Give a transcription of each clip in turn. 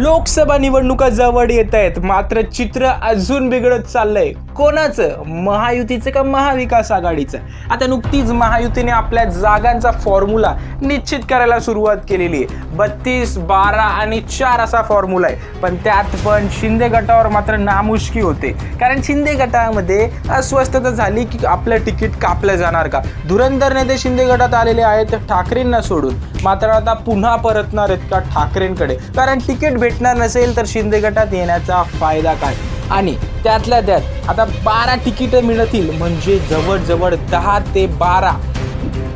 लोकसभा निवडणुका जवळ येत आहेत. मात्र चित्र अजून बिघडत चाललंय. कोणाचं? महायुतीचं का महाविकास आघाडीचं? आता नुकतीच महायुतीने आपल्या जागांचा फॉर्म्युला निश्चित करायला सुरुवात केलेली आहे. बत्तीस बारा आणि चार असा फॉर्म्युला आहे. पण त्यात पण शिंदे गटावर मात्र नामुष्की होते. कारण शिंदे गटामध्ये अस्वस्थता झाली की आपलं तिकीट कापलं जाणार का? धुरंधर नेते शिंदे गटात आलेले आहेत ठाकरेंना सोडून. मात्र आता पुन्हा परतणार आहेत का ठाकरेंकडे? कारण तिकीट भेट भेटणार नसेल तर शिंदे गटात येण्याचा फायदा काय? आणि त्यातल्या त्यात आता बारा तिकीटं मिळतील म्हणजे जवळजवळ दहा ते बारा.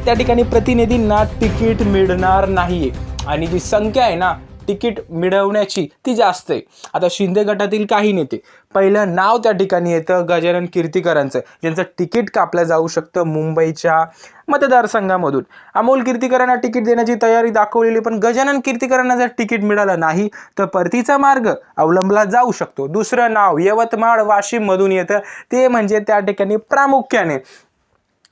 त्या ठिकाणी प्रतिनिधींना तिकीट मिळणार नाहीये. आणि जी संख्या आहे ना तिकीट मिळवण्याची ती जास्त आहे. आता शिंदे गटातील काही नेते पहिलं नाव त्या ठिकाणी येतं गजानन कीर्तीकरांचं ज्यांचं तिकीट कापलं जाऊ शकतं मुंबईच्या मतदारसंघामधून. अमोल कीर्तीकरांना तिकीट देण्याची तयारी दाखवलेली पण गजानन कीर्तीकरांना जर तिकीट मिळालं नाही तर परतीचा मार्ग अवलंबला जाऊ शकतो. दुसरं नाव यवतमाळ वाशिममधून येतं. ते म्हणजे त्या ठिकाणी प्रामुख्याने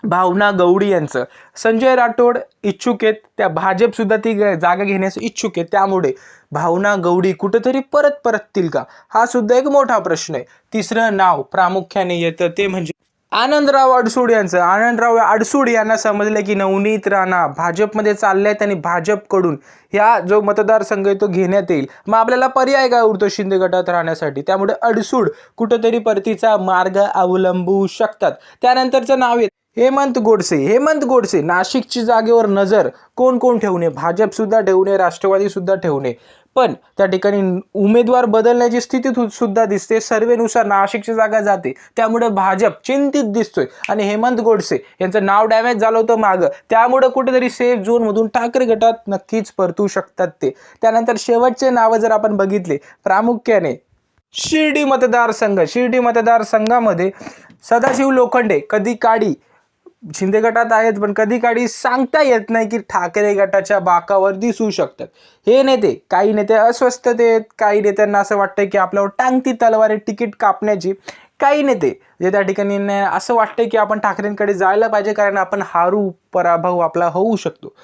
भावना गवडी यांचं. संजय राठोड इच्छुक आहेत त्या भाजपसुद्धा ती जागा घेण्यास इच्छुक आहेत त्यामुळे भावना गवडी कुठेतरी परत परततील का? हा सुद्धा एक मोठा प्रश्न आहे. तिसरं नाव प्रामुख्याने येतं ते म्हणजे आनंदराव अडसूड यांचं. आनंदराव अडसूड यांना समजलं की नवनीत राणा भाजपमध्ये चालले आहेत आणि भाजपकडून ह्या जो मतदारसंघ आहे तो घेण्यात येईल. मग आपल्याला पर्याय काय उरतो शिंदे गटात राहण्यासाठी? त्यामुळे अडसूड कुठंतरी परतीचा मार्ग अवलंबू शकतात. त्यानंतरचं नाव येतं. हेमंत गोडसे हेमंत गोडसे नाशिकची जागेवर नजर कोण कोण ठेवणे? भाजपसुद्धा ठेवणे राष्ट्रवादीसुद्धा ठेवणे. पण त्या ठिकाणी उमेदवार बदलण्याची स्थिती सुद्धा दिसते. सर्वेनुसार नाशिकची जागा जाते. त्यामुळे भाजप चिंतित दिसतोय. आणि हेमंत गोडसे यांचं नाव डॅमेज झालं होतं मागं. त्यामुळे कुठेतरी सेफ झोनमधून ठाकरे गटात नक्कीच परतू शकतात ते. त्यानंतर शेवटचे नावं जर आपण बघितले प्रामुख्याने शिर्डी मतदारसंघ. शिर्डी मतदारसंघामध्ये सदाशिव लोखंडे कधी काडी शिंदे गटात आहेत पण कधी काळी सांगता येत नाही की ठाकरे गटाच्या बाकावर दिसू शकतात. हे नेते काही नेते अस्वस्थतेत काही नेत्यांना असं वाटतं की आपल्यावर टांगती तलवारी तिकीट कापण्याची काही नेते जे त्या ठिकाणी असं वाटतं की आपण ठाकरेंकडे जायला पाहिजे कारण आपण हारू पराभव आपला होऊ शकतो.